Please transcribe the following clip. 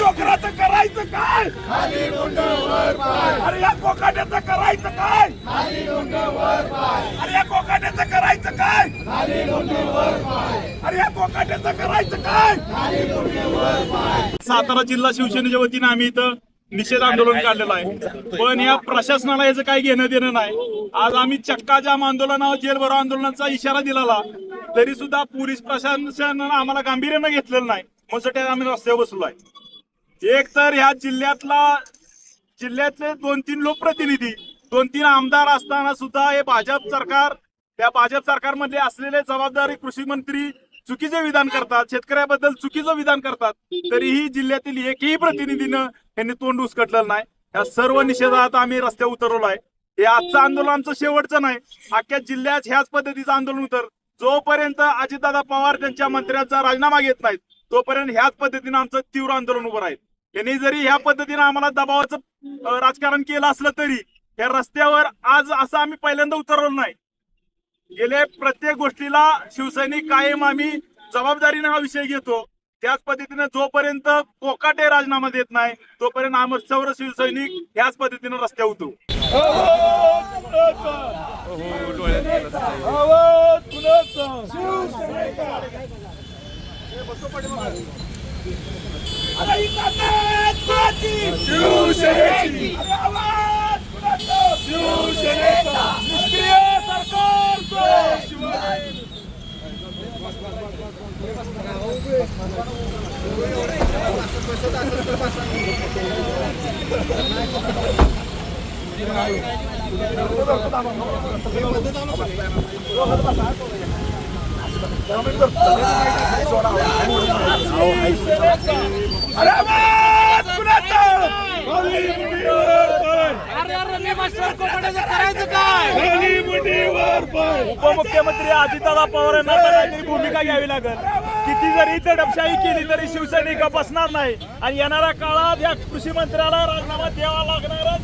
करायचं काय? अरे या कोकाट्याचं करायचं काय? अरे या कोकाट्याचं करायचं काय? अरे या कोकाट्याचं करायचं काय? सातारा जिल्हा शिवसेनेच्या वतीने आम्ही इथं निषेध आंदोलन काढलेलं आहे. पण या प्रशासनाला याचं काही घेणं देणं नाही. आज आम्ही चक्का जाम आंदोलनावर जेल भरो आंदोलनाचा इशारा दिलेला. तरी सुद्धा पोलीस प्रशासनानं आम्हाला गांभीर्यानं घेतलेलं नाही. म्हणून आम्ही रस्त्यावर बसलो आहे एक तर ह्या जिल्ह्यातला जिल्ह्यातले दोन तीन लोकप्रतिनिधी दोन तीन आमदार असताना सुद्धा हे भाजप सरकार त्या भाजप सरकारमधले असलेले जबाबदारी कृषी मंत्री चुकीचे विधान करतात शेतकऱ्याबद्दल चुकीचं विधान करतात तरीही जिल्ह्यातील एकही प्रतिनिधीनं यांनी तोंड उचकटलेलं नाही. या सर्व निषेधात आम्ही रस्त्यावर उतरवलो आहे. हे आजचं आंदोलन आमचं शेवटचं नाही. अख्ख्या जिल्ह्यात ह्याच पद्धतीचं आंदोलन उतर. जोपर्यंत अजितदादा पवार त्यांच्या मंत्र्यांचा राजीनामा घेत नाहीत तोपर्यंत ह्याच पद्धतीनं आमचं तीव्र आंदोलन उभं राहील. यांनी जरी ह्या पद्धतीने आम्हाला दबावाचं राजकारण केलं असलं तरी या रस्त्यावर आज असं आम्ही पहिल्यांदा उतरलो नाही. गेले प्रत्येक गोष्टीला शिवसैनिक कायम आम्ही जबाबदारीने हा विषय घेतो. त्याच पद्धतीने जोपर्यंत कोकाटे राजीनामा देत नाही तोपर्यंत आम्ही सर्व शिवसैनिक ह्याच पद्धतीने रस्त्या उतरू. आवाज Türkiye! Cumhuriyeti! Adalet! Cumhuriyeti! Hiçbir sarkar Cumhuriyeti! अरे उपमुख्यमंत्री अजितदादा पवार यांना काहीतरी भूमिका घ्यावी लागेल. किती जरी दडपशाही केली तरी शिवसैनिक बसणार नाही. आणि येणाऱ्या काळात या कृषी मंत्र्याला राजीनामा द्यावा लागणारच.